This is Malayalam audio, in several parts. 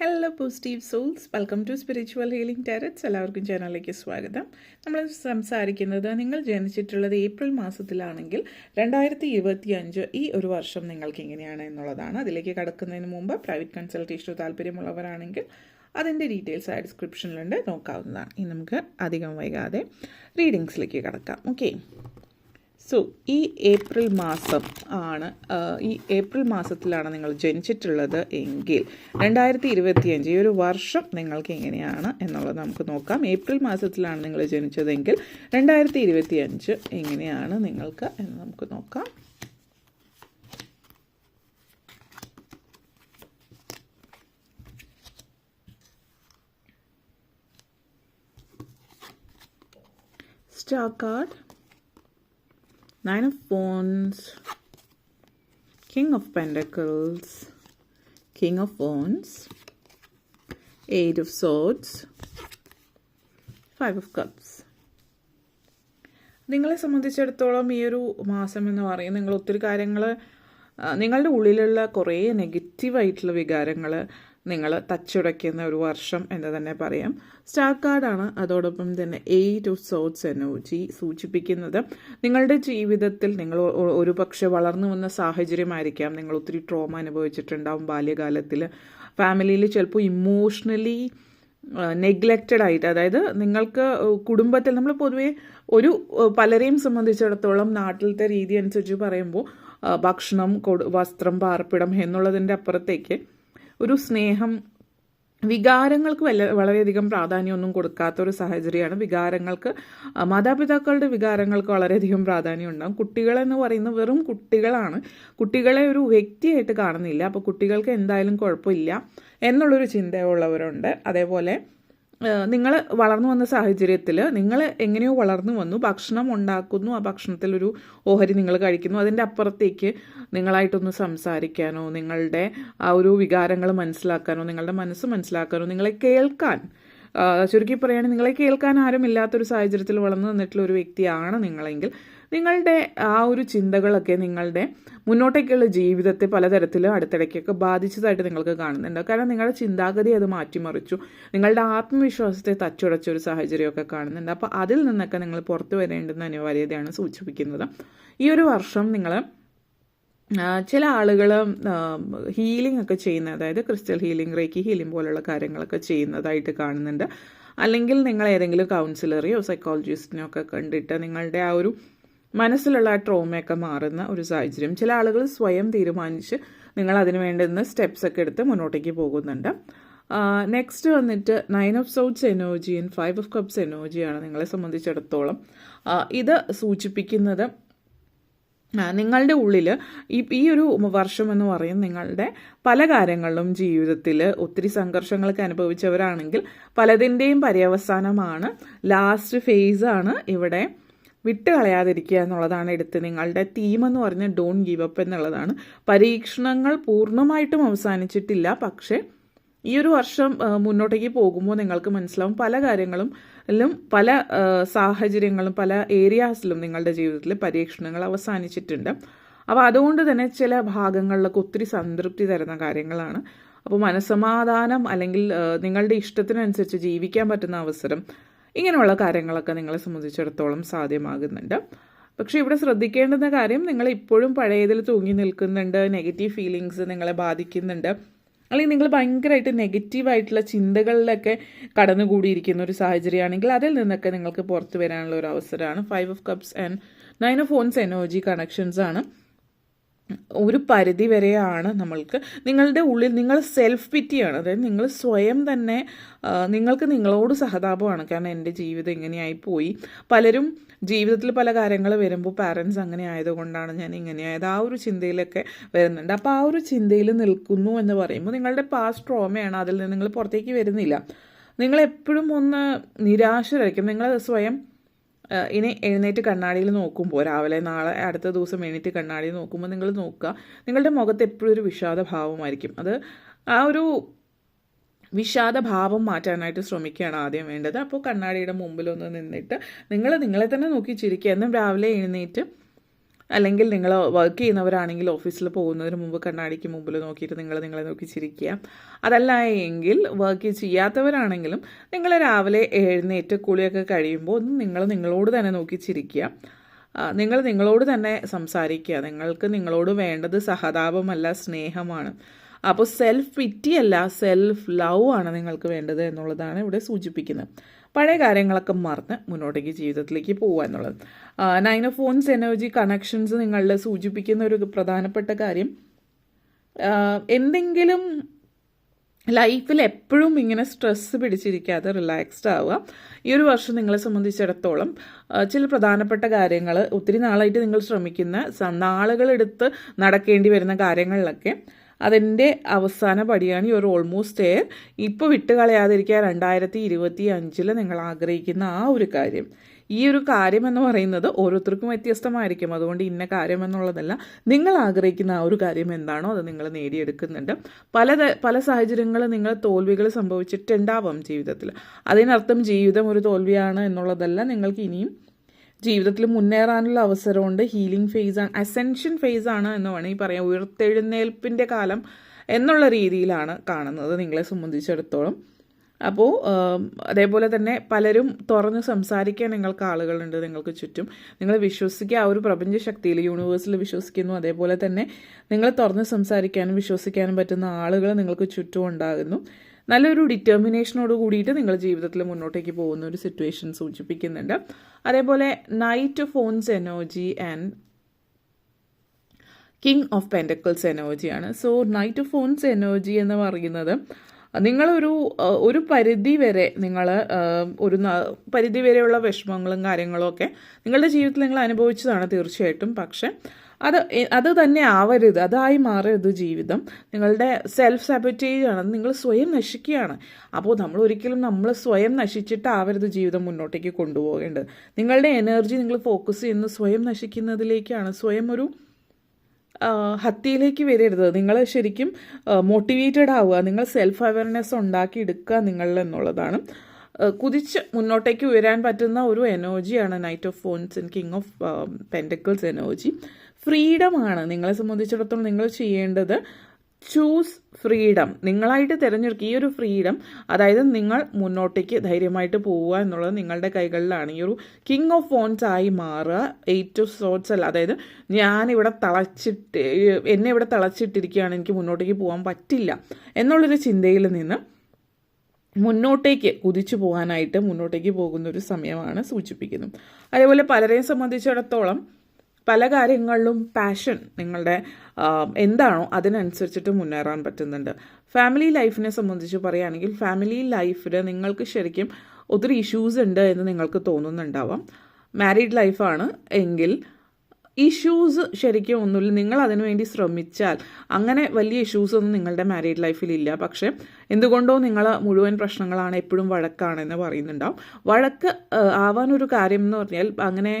Hello positive souls welcome to spiritual healing tarots എല്ലാവർക്കും ചാനലിലേക്ക് സ്വാഗതം. നമ്മൾ സംസാരിക്കുന്നത് നിങ്ങൾ ജനിച്ചിട്ടുള്ളത് ഏപ്രിൽ മാസത്തിലാണെങ്കിൽ രണ്ടായിരത്തി ഇരുപത്തി അഞ്ച് ഈ ഒരു വർഷം നിങ്ങൾക്ക് എങ്ങനെയാണ് എന്നുള്ളതാണ്. അതിലേക്ക് കടക്കുന്നതിന് മുമ്പ് പ്രൈവറ്റ് കൺസൾട്ടേഷന് താല്പര്യമുള്ളവരാണെങ്കിൽ അതിന്റെ ഡീറ്റെയിൽസ് ആ ഡിസ്ക്രിപ്ഷനിലുണ്ട് നോക്കാവുന്നതാണ്. ഇനി നമുക്ക് അധികം വൈകാതെ റീഡിങ്സിലേക്ക് കടക്കാം. ഓക്കെ സോ ഈ ഏപ്രിൽ മാസം ആണ് ഈ ഏപ്രിൽ മാസത്തിലാണ് നിങ്ങൾ ജനിച്ചിട്ടുള്ളത് എങ്കിൽ രണ്ടായിരത്തി ഇരുപത്തിയഞ്ച് ഈ ഒരു വർഷം നിങ്ങൾക്ക് എങ്ങനെയാണ് എന്നുള്ളത് നമുക്ക് നോക്കാം. ഏപ്രിൽ മാസത്തിലാണ് നിങ്ങൾ ജനിച്ചതെങ്കിൽ രണ്ടായിരത്തി ഇരുപത്തിയഞ്ച് എങ്ങനെയാണ് നിങ്ങൾക്ക് എന്ന് നമുക്ക് നോക്കാം. Star card Nine of Wands, King of Pentacles, King of Wands, Eight of Swords, Five of Cups. നിങ്ങളെ സംബന്ധിച്ചിടത്തോളം ഈ ഒരു മാസം എന്ന് പറയുന്നത് നിങ്ങൾ ഒത്തിരി കാര്യങ്ങൾ നിങ്ങളുടെ ഉള്ളിലുള്ള കുറേ നെഗറ്റീവായിട്ടുള്ള വികാരങ്ങൾ നിങ്ങൾ തച്ചുടയ്ക്കുന്ന ഒരു വർഷം എന്ന് തന്നെ പറയാം. സ്റ്റാർ കാർഡാണ് അതോടൊപ്പം തന്നെ എയ്റ്റ് ഓഫ് സോട്സ് എനർജി സൂചിപ്പിക്കുന്നത്. നിങ്ങളുടെ ജീവിതത്തിൽ നിങ്ങൾ ഒരു പക്ഷെ വളർന്നു വന്ന സാഹചര്യമായിരിക്കാം. നിങ്ങൾ ഒത്തിരി ട്രോമ അനുഭവിച്ചിട്ടുണ്ടാവും ബാല്യകാലത്തിൽ. ഫാമിലിയിൽ ചിലപ്പോൾ ഇമോഷണലി നെഗ്ലക്റ്റഡ് ആയിട്ട് അതായത് നിങ്ങൾക്ക് കുടുംബത്തിൽ നമ്മൾ പൊതുവേ ഒരു പലരെയും സംബന്ധിച്ചിടത്തോളം നാട്ടിലത്തെ രീതി അനുസരിച്ച് പറയുമ്പോൾ ഭക്ഷണം വസ്ത്രം പാർപ്പിടം എന്നുള്ളതിന്റെ അപ്പുറത്തേക്ക് ഒരു സ്നേഹം വികാരങ്ങൾക്ക് വല്ല വളരെയധികം പ്രാധാന്യമൊന്നും കൊടുക്കാത്ത ഒരു സാഹചര്യമാണ്. വികാരങ്ങൾക്ക് മാതാപിതാക്കളുടെ വികാരങ്ങൾക്ക് വളരെയധികം പ്രാധാന്യം ഉണ്ടാകും കുട്ടികളെന്ന് പറയുന്നത് വെറും കുട്ടികളാണ്. കുട്ടികളെ ഒരു വ്യക്തിയായിട്ട് കാണുന്നില്ല. അപ്പോൾ കുട്ടികൾക്ക് എന്തായാലും കുഴപ്പമില്ല. എന്നുള്ളൊരു ചിന്തയുള്ളവരുണ്ട്. അതേപോലെ നിങ്ങൾ വളർന്നു വന്ന സാഹചര്യത്തിൽ നിങ്ങൾ എങ്ങനെയോ വളർന്നു വന്നു ഭക്ഷണം ഉണ്ടാക്കുന്നു ആ ഭക്ഷണത്തിലൊരു ഓഹരി നിങ്ങൾ കഴിക്കുന്നു. അതിന്റെ അപ്പുറത്തേക്ക് നിങ്ങളായിട്ടൊന്ന് സംസാരിക്കാനോ നിങ്ങളുടെ ആ ഒരു വികാരങ്ങൾ മനസ്സിലാക്കാനോ നിങ്ങളുടെ മനസ്സ് മനസ്സിലാക്കാനോ നിങ്ങളെ കേൾക്കാൻ ചുരുക്കി പറയുകയാണെങ്കിൽ നിങ്ങളെ കേൾക്കാൻ ആരും ഇല്ലാത്തൊരു സാഹചര്യത്തിൽ വളർന്നു വന്നിട്ടുള്ള ഒരു വ്യക്തിയാണ് നിങ്ങളെങ്കിൽ നിങ്ങളുടെ ആ ഒരു ചിന്തകളൊക്കെ നിങ്ങളുടെ മുന്നോട്ടേക്കുള്ള ജീവിതത്തെ പലതരത്തിൽ അടുത്തിടയ്ക്കൊക്കെ ബാധിച്ചതായിട്ട് നിങ്ങൾക്ക് കാണുന്നുണ്ട്. കാരണം നിങ്ങളുടെ ചിന്താഗതി അത് മാറ്റിമറിച്ചു. നിങ്ങളുടെ ആത്മവിശ്വാസത്തെ തച്ചുടച്ച ഒരു സാഹചര്യമൊക്കെ കാണുന്നുണ്ട്. അപ്പോൾ അതിൽ നിന്നൊക്കെ നിങ്ങൾ പുറത്തു വരേണ്ടുന്ന അനിവാര്യതയാണ് സൂചിപ്പിക്കുന്നത്. ഈ ഒരു വർഷം നിങ്ങൾ ചില ആളുകൾ ഹീലിംഗ് ഒക്കെ ചെയ്യുന്ന അതായത് ക്രിസ്റ്റൽ ഹീലിംഗ് റേക്കി ഹീലിംഗ് പോലുള്ള കാര്യങ്ങളൊക്കെ ചെയ്യുന്നതായിട്ട് കാണുന്നുണ്ട്. അല്ലെങ്കിൽ നിങ്ങൾ ഏതെങ്കിലും കൗൺസിലറെയോ സൈക്കോളജിസ്റ്റിനെയോ ഒക്കെ കണ്ടിട്ട് നിങ്ങളുടെ ആ ഒരു മനസ്സിലുള്ള ആ ട്രോമയൊക്കെ മാറുന്ന ഒരു സാഹചര്യം. ചില ആളുകൾ സ്വയം തീരുമാനിച്ച് നിങ്ങൾ അതിന് വേണ്ടുന്ന സ്റ്റെപ്സ് ഒക്കെ എടുത്ത് മുന്നോട്ടേക്ക് പോകുന്നുണ്ട്. നെക്സ്റ്റ് വന്നിട്ട് nine of swords energy and five of cups എനർജിയാണ് നിങ്ങളെ സംബന്ധിച്ചിടത്തോളം. ഇത് സൂചിപ്പിക്കുന്നത് നിങ്ങളുടെ ഉള്ളിൽ ഈ ഈ ഒരു വർഷം എന്ന് പറയും നിങ്ങളുടെ പല കാര്യങ്ങളിലും ജീവിതത്തിൽ ഒത്തിരി സംഘർഷങ്ങളൊക്കെ അനുഭവിച്ചവരാണെങ്കിൽ പലതിന്റെയും പര്യവസാനമാണ്. ലാസ്റ്റ് ഫേസ് ആണ് ഇവിടെ വിട്ട് കളയാതിരിക്കുക എന്നുള്ളതാണ് എടുത്ത് നിങ്ങളുടെ തീം എന്ന് പറഞ്ഞാൽ ഡോൺ ഗീവ് അപ്പ് എന്നുള്ളതാണ്. പരീക്ഷണങ്ങൾ പൂർണമായിട്ടും അവസാനിച്ചിട്ടില്ല. പക്ഷേ ഈ ഒരു വർഷം മുന്നോട്ടേക്ക് പോകുമ്പോൾ നിങ്ങൾക്ക് മനസ്സിലാവും പല കാര്യങ്ങളും പല സാഹചര്യങ്ങളും പല ഏരിയാസിലും നിങ്ങളുടെ ജീവിതത്തിൽ പരീക്ഷണങ്ങൾ അവസാനിച്ചിട്ടുണ്ട്. അപ്പോൾ അതുകൊണ്ട് തന്നെ ചില ഭാഗങ്ങളിലൊക്കെ ഒത്തിരി സംതൃപ്തി തരുന്ന കാര്യങ്ങളാണ്. അപ്പോൾ മനസ്സമാധാനം അല്ലെങ്കിൽ നിങ്ങളുടെ ഇഷ്ടത്തിനനുസരിച്ച് ജീവിക്കാൻ പറ്റുന്ന അവസരം ഇങ്ങനെയുള്ള കാര്യങ്ങളൊക്കെ നിങ്ങളെ സംബന്ധിച്ചിടത്തോളം സാധ്യമാകുന്നുണ്ട്. പക്ഷേ ഇവിടെ ശ്രദ്ധിക്കേണ്ടുന്ന കാര്യം നിങ്ങൾ ഇപ്പോഴും പഴയതിൽ തൂങ്ങി നിൽക്കുന്നുണ്ട് നെഗറ്റീവ് ഫീലിങ്സ് നിങ്ങളെ ബാധിക്കുന്നുണ്ട്. അല്ലെങ്കിൽ നിങ്ങൾ ഭയങ്കരമായിട്ട് നെഗറ്റീവായിട്ടുള്ള ചിന്തകളിലൊക്കെ കടന്നുകൂടിയിരിക്കുന്ന ഒരു സാഹചര്യമാണെങ്കിൽ അതിൽ നിന്നൊക്കെ നിങ്ങൾക്ക് പുറത്തു വരാനുള്ള ഒരു അവസരമാണ്. Five of cups and nine of phones energy connections ആണ്. ഒരു പരിധി വരെയാണ് നമ്മൾക്ക് നിങ്ങളുടെ ഉള്ളിൽ നിങ്ങൾ സെൽഫ് പിറ്റിയാണ് അതായത് നിങ്ങൾ സ്വയം തന്നെ നിങ്ങൾക്ക് നിങ്ങളോട് സഹതാപമാണ്. കാരണം എന്റെ ജീവിതം ഇങ്ങനെയായി പോയി പലരും ജീവിതത്തിൽ പല കാര്യങ്ങൾ വരുമ്പോൾ പാരൻസ് അങ്ങനെ ആയതുകൊണ്ടാണ് ഞാൻ ഇങ്ങനെയായത്. ആ ഒരു ചിന്തയിലൊക്കെ വരുന്നുണ്ട്. അപ്പോൾ ആ ഒരു ചിന്തയിൽ നിൽക്കുന്നു എന്ന് പറയുമ്പോൾ നിങ്ങളുടെ പാസ്റ്റ് ട്രോമയാണ് അതിൽ നിന്ന് നിങ്ങൾ പുറത്തേക്ക് വരുന്നില്ല. നിങ്ങൾ എപ്പോഴും ഒന്ന് നിരാശരായിരിക്കും നിങ്ങൾ സ്വയം ഇനി എഴുന്നേറ്റ് കണ്ണാടിയിൽ നോക്കുമ്പോൾ രാവിലെ നാളെ അടുത്ത ദിവസം എഴുന്നേറ്റ് കണ്ണാടിയിൽ നോക്കുമ്പോൾ നിങ്ങൾ നോക്കുക. നിങ്ങളുടെ മുഖത്ത് എപ്പോഴും ഒരു വിഷാദഭാവമായിരിക്കും. അത് ആ ഒരു വിഷാദ ഭാവം മാറ്റാനായിട്ട് ശ്രമിക്കുകയാണ് ആദ്യം വേണ്ടത്. അപ്പോൾ കണ്ണാടിയുടെ മുമ്പിൽ ഒന്ന് നിന്നിട്ട് നിങ്ങൾ നിങ്ങളെ തന്നെ നോക്കി ചിരിക്കുക. എന്നും രാവിലെ എഴുന്നേറ്റ് അല്ലെങ്കിൽ നിങ്ങൾ വർക്ക് ചെയ്യുന്നവരാണെങ്കിൽ ഓഫീസിൽ പോകുന്നതിന് മുമ്പ് കണ്ണാടിക്ക് മുമ്പിൽ നോക്കിയിട്ട് നിങ്ങൾ നിങ്ങളെ നോക്കി ചിരിക്കുക. അതല്ല എങ്കിൽ വർക്ക് ചെയ്യാത്തവരാണെങ്കിലും നിങ്ങൾ രാവിലെ എഴുന്നേറ്റ് കുളിയൊക്കെ കഴിയുമ്പോൾ ഒന്ന് നിങ്ങൾ നിങ്ങളോട് തന്നെ നോക്കി ചിരിക്കുക. നിങ്ങൾ നിങ്ങളോട് തന്നെ സംസാരിക്കുക. നിങ്ങൾക്ക് നിങ്ങളോട് വേണ്ടത് സഹതാപമല്ല സ്നേഹമാണ്. അപ്പോൾ സെൽഫ് പിറ്റിയല്ല സെൽഫ് ലവ് ആണ് നിങ്ങൾക്ക് വേണ്ടത് എന്നുള്ളതാണ് ഇവിടെ സൂചിപ്പിക്കുന്നത്. പഴയ കാര്യങ്ങളൊക്കെ മറന്ന് മുന്നോട്ടേക്ക് ജീവിതത്തിലേക്ക് പോകുക എന്നുള്ളത്. നൈൻ ഓഫ് ഫോൺസ് എനർജി കണക്ഷൻസ് നിങ്ങളിൽ സൂചിപ്പിക്കുന്ന ഒരു പ്രധാനപ്പെട്ട കാര്യം എന്തെങ്കിലും ലൈഫിൽ എപ്പോഴും ഇങ്ങനെ സ്ട്രെസ്സ് പിടിച്ചിരിക്കാതെ റിലാക്സ്ഡ് ആവുക. ഈ ഒരു വർഷം നിങ്ങളെ സംബന്ധിച്ചിടത്തോളം ചില പ്രധാനപ്പെട്ട കാര്യങ്ങൾ ഒത്തിരി നാളായിട്ട് നിങ്ങൾ ശ്രമിക്കുന്ന നാളുകളെടുത്ത് നടക്കേണ്ടി വരുന്ന കാര്യങ്ങളിലൊക്കെ അതിന്റെ അവസാന പടിയാണ്. ഈ ഒരു ഓൾമോസ്റ്റ് എയർ ഇപ്പോൾ വിട്ടുകളയാതിരിക്കുക രണ്ടായിരത്തി ഇരുപത്തി അഞ്ചിൽ നിങ്ങൾ ആഗ്രഹിക്കുന്ന ആ ഒരു കാര്യം. ഈ ഒരു കാര്യം എന്ന് പറയുന്നത് ഓരോരുത്തർക്കും വ്യത്യസ്തമായിരിക്കും. അതുകൊണ്ട് ഇന്ന കാര്യം എന്നുള്ളതല്ല നിങ്ങൾ ആഗ്രഹിക്കുന്ന ആ ഒരു കാര്യം എന്താണോ അത് നിങ്ങൾ നേടിയെടുക്കുന്നുണ്ട്. പല പല സാഹചര്യങ്ങൾ നിങ്ങൾ തോൽവികൾ സംഭവിച്ചിട്ടുണ്ടാവാം ജീവിതത്തിൽ. അതിനർത്ഥം ജീവിതം ഒരു തോൽവിയാണ് എന്നുള്ളതല്ല നിങ്ങൾക്ക് ഇനിയും ജീവിതത്തിൽ മുന്നേറാനുള്ള അവസരമുണ്ട്. ഹീലിംഗ് ഫേസ് ആണ്. അസെൻഷൻ ഫേസ് ആണ് എന്ന് വേണമെങ്കിൽ പറയാം. ഉയർത്തെഴുന്നേൽപ്പിന്റെ കാലം എന്നുള്ള രീതിയിലാണ് കാണുന്നത് നിങ്ങളെ സംബന്ധിച്ചിടത്തോളം. അപ്പോൾ അതേപോലെ തന്നെ പലരും തുറന്ന് സംസാരിക്കാൻ നിങ്ങൾക്ക് ആളുകളുണ്ട് നിങ്ങൾക്ക് ചുറ്റും. നിങ്ങൾ വിശ്വസിക്കുക ആ ഒരു പ്രപഞ്ച ശക്തിയിൽ യൂണിവേഴ്സിൽ വിശ്വസിക്കുന്നു. അതേപോലെ തന്നെ നിങ്ങൾ തുറന്ന് സംസാരിക്കാനും വിശ്വസിക്കാനും പറ്റുന്ന ആളുകൾ നിങ്ങൾക്ക് ചുറ്റും ഉണ്ടാകുന്നു. നല്ലൊരു ഡിറ്റർമിനേഷനോട് കൂടിയിട്ട് നിങ്ങൾ ജീവിതത്തിൽ മുന്നോട്ടേക്ക് പോകുന്ന ഒരു സിറ്റുവേഷൻ സൂചിപ്പിക്കുന്നുണ്ട്. അതേപോലെ knight phones energy and king of pentacles എനർജിയാണ് സോ നൈറ്റ് ഫോൺസ് എനർജി എന്ന് പറയുന്നത് നിങ്ങളൊരു ഒരു പരിധി വരെ നിങ്ങൾ ഒരു പരിധി വരെയുള്ള വിഷമങ്ങളും കാര്യങ്ങളും ഒക്കെ നിങ്ങളുടെ ജീവിതത്തിൽ നിങ്ങൾ അനുഭവിച്ചതാണ് തീർച്ചയായിട്ടും. പക്ഷെ അത് അത് തന്നെ ആവരുത്. അതായി മാറരുത് ജീവിതം. നിങ്ങളുടെ സെൽഫ് സാബറ്റേജ് നിങ്ങൾ സ്വയം നശിക്കുകയാണ്. അപ്പോൾ നമ്മൾ ഒരിക്കലും നമ്മൾ സ്വയം നശിച്ചിട്ട് നശിച്ചിട്ടാവരുത് ജീവിതം മുന്നോട്ടേക്ക് കൊണ്ടുപോകേണ്ടത്. നിങ്ങളുടെ എനർജി നിങ്ങൾ ഫോക്കസ് ചെയ്യുന്ന സ്വയം നശിക്കുന്നതിലേക്കാണ്. സ്വയം ഒരു ഹത്യയിലേക്ക് വരരുത്. നിങ്ങൾ ശരിക്കും മോട്ടിവേറ്റഡ് ആവുക. നിങ്ങൾ സെൽഫ് അവയർനെസ് ഉണ്ടാക്കി എടുക്കുക നിങ്ങളിൽ എന്നുള്ളതാണ്. കുതിച്ച് മുന്നോട്ടേക്ക് ഉയരാൻ പറ്റുന്ന ഒരു എനർജിയാണ് knight of phones and king of pentacles energy ഫ്രീഡമാണ്. നിങ്ങളെ സംബന്ധിച്ചിടത്തോളം നിങ്ങൾ ചെയ്യേണ്ടത് ചൂസ് ഫ്രീഡം നിങ്ങളായിട്ട് തിരഞ്ഞെടുക്കുക ഈ ഒരു ഫ്രീഡം അതായത് നിങ്ങൾ മുന്നോട്ടേക്ക് ധൈര്യമായിട്ട് പോവുക എന്നുള്ളത് നിങ്ങളുടെ കൈകളിലാണ്. ഈ ഒരു കിങ് ഓഫ് ഫോൺസ് ആയി മാറുക എയ്റ്റ് ഓഫ് സോട്ട്സ് അല്ല. അതായത് ഞാനിവിടെ തളച്ചിട്ട് എന്നെ ഇവിടെ തളച്ചിട്ടിരിക്കുകയാണ് എനിക്ക് മുന്നോട്ടേക്ക് പോകാൻ പറ്റില്ല എന്നുള്ളൊരു ചിന്തയിൽ നിന്ന് മുന്നോട്ടേക്ക് കുതിച്ചു പോകാനായിട്ട് മുന്നോട്ടേക്ക് പോകുന്ന ഒരു സമയമാണ് സൂചിപ്പിക്കുന്നത്. അതേപോലെ പലരെയും സംബന്ധിച്ചിടത്തോളം പല കാര്യങ്ങളിലും പാഷൻ നിങ്ങളുടെ എന്താണോ അതിനനുസരിച്ചിട്ട് മുന്നേറാൻ പറ്റുന്നുണ്ട്. ഫാമിലി ലൈഫിനെ സംബന്ധിച്ച് പറയുകയാണെങ്കിൽ ഫാമിലി ലൈഫിൽ നിങ്ങൾക്ക് ശരിക്കും ഒത്തിരി ഇഷ്യൂസ് ഉണ്ട് എന്ന് നിങ്ങൾക്ക് തോന്നുന്നുണ്ടാവാം. മാരീഡ് ലൈഫാണ് എങ്കിൽ ഇഷ്യൂസ് ശരിക്കും ഒന്നുമില്ല. നിങ്ങൾ അതിനുവേണ്ടി ശ്രമിച്ചാൽ അങ്ങനെ വലിയ ഇഷ്യൂസ് ഒന്നും നിങ്ങളുടെ മാരീഡ് ലൈഫിൽ ഇല്ല. പക്ഷേ എന്തുകൊണ്ടോ നിങ്ങൾ മുഴുവൻ പ്രശ്നങ്ങളാണ് എപ്പോഴും വഴക്കാണെന്ന് പറയുന്നുണ്ടാവും. വഴക്ക് ആവാനൊരു കാര്യം എന്ന് പറഞ്ഞാൽ അങ്ങനെ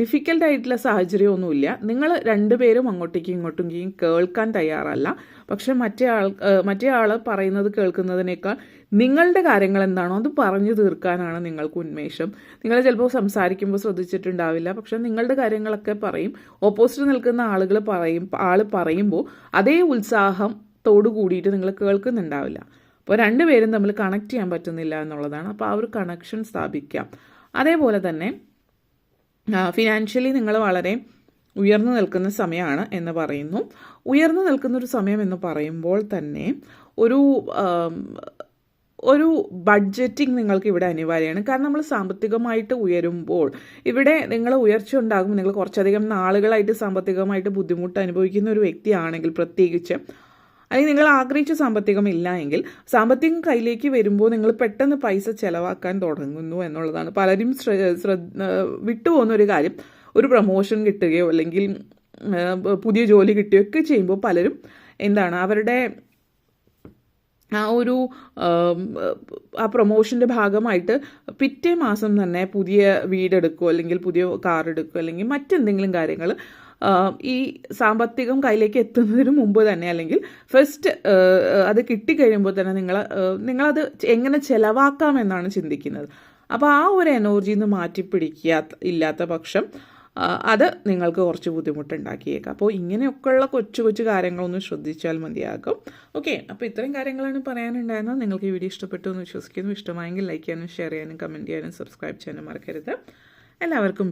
ഡിഫിക്കൽട്ട് ആയിട്ടുള്ള സാഹചര്യമൊന്നുമില്ല. നിങ്ങൾ രണ്ടുപേരും അങ്ങോട്ടേക്കും ഇങ്ങോട്ടേക്കും കേൾക്കാൻ തയ്യാറല്ല. പക്ഷെ മറ്റേ ആൾ മറ്റേ ആൾ പറയുന്നത് കേൾക്കുന്നതിനേക്കാൾ നിങ്ങളുടെ കാര്യങ്ങൾ എന്താണോ അത് പറഞ്ഞു തീർക്കാനാണ് നിങ്ങൾക്ക് ഉന്മേഷം. നിങ്ങൾ ചിലപ്പോൾ സംസാരിക്കുമ്പോൾ ശ്രദ്ധിച്ചിട്ടുണ്ടാവില്ല. പക്ഷെ നിങ്ങളുടെ കാര്യങ്ങളൊക്കെ പറയും. ഓപ്പോസിറ്റ് നിൽക്കുന്ന ആളുകൾ പറയും ആൾ പറയുമ്പോൾ അതേ ഉത്സാഹത്തോടു കൂടിയിട്ട് നിങ്ങൾ കേൾക്കുന്നുണ്ടാവില്ല. അപ്പോൾ രണ്ടുപേരും തമ്മിൽ കണക്ട് ചെയ്യാൻ പറ്റുന്നില്ല എന്നുള്ളതാണ്. അപ്പോൾ ആ ഒരു കണക്ഷൻ സ്ഥാപിക്കാം. അതേപോലെ തന്നെ ഫിനാൻഷ്യലി നിങ്ങൾ വളരെ ഉയർന്നു നിൽക്കുന്ന സമയമാണ് എന്ന് പറയുന്നു. ഉയർന്നു നിൽക്കുന്ന ഒരു സമയം എന്ന് പറയുമ്പോൾ തന്നെ ഒരു ഒരു ബഡ്ജറ്റിംഗ് നിങ്ങൾക്ക് ഇവിടെ അനിവാര്യമാണ്. കാരണം നമ്മൾ സാമ്പത്തികമായിട്ട് ഉയരുമ്പോൾ ഇവിടെ നിങ്ങൾ ഉയർച്ച ഉണ്ടാകുമ്പോൾ നിങ്ങൾ കുറച്ചധികം നാളുകളായിട്ട് സാമ്പത്തികമായിട്ട് ബുദ്ധിമുട്ട് അനുഭവിക്കുന്ന ഒരു വ്യക്തിയാണെങ്കിൽ പ്രത്യേകിച്ച് അല്ലെങ്കിൽ നിങ്ങൾ ആഗ്രഹിച്ച സാമ്പത്തികം ഇല്ല എങ്കിൽ സാമ്പത്തികം കയ്യിലേക്ക് വരുമ്പോൾ നിങ്ങൾ പെട്ടെന്ന് പൈസ ചെലവാക്കാൻ തുടങ്ങുന്നു എന്നുള്ളതാണ്. പലരും ശ്രദ്ധ വിട്ടുപോകുന്ന ഒരു കാര്യം. ഒരു പ്രൊമോഷൻ കിട്ടുകയോ അല്ലെങ്കിൽ പുതിയ ജോലി കിട്ടുകയോ ഒക്കെ ചെയ്യുമ്പോൾ പലരും എന്താണ് അവരുടെ ആ ഒരു ആ പ്രൊമോഷന്റെ ഭാഗമായിട്ട് പിറ്റേ മാസം തന്നെ പുതിയ വീടെടുക്കുകയോ അല്ലെങ്കിൽ പുതിയ കാർ എടുക്കുകയോ അല്ലെങ്കിൽ മറ്റെന്തെങ്കിലും കാര്യങ്ങൾ ഈ സാമ്പത്തികം കയ്യിലേക്ക് എത്തുന്നതിന് മുമ്പ് തന്നെ അല്ലെങ്കിൽ ഫസ്റ്റ് അത് കിട്ടിക്കഴിയുമ്പോൾ തന്നെ നിങ്ങൾ നിങ്ങളത് എങ്ങനെ ചെലവാക്കാം എന്നാണ് ചിന്തിക്കുന്നത്. അപ്പോൾ ആ ഒരു എനർജിയിൽ നിന്ന് മാറ്റി പിടിക്കുക ഇല്ലാത്ത പക്ഷം അത് നിങ്ങൾക്ക് കുറച്ച് ബുദ്ധിമുട്ടുണ്ടാക്കിയേക്കാം. അപ്പോൾ ഇങ്ങനെയൊക്കെയുള്ള കൊച്ചു കൊച്ചു കാര്യങ്ങളൊന്ന് ശ്രദ്ധിച്ചാൽ മതിയാകും. ഓക്കെ അപ്പോൾ ഇത്രയും കാര്യങ്ങളാണ് പറയാനുണ്ടായിരുന്നത്. നിങ്ങൾക്ക് ഈ വീഡിയോ ഇഷ്ടപ്പെട്ടു എന്ന് വിശ്വസിക്കുന്നു. ഇഷ്ടമായെങ്കിൽ ലൈക്ക് ചെയ്യാനും ഷെയർ ചെയ്യാനും കമന്റ് ചെയ്യാനും സബ്സ്ക്രൈബ് ചെയ്യാനും മറക്കരുത്. എല്ലാവർക്കും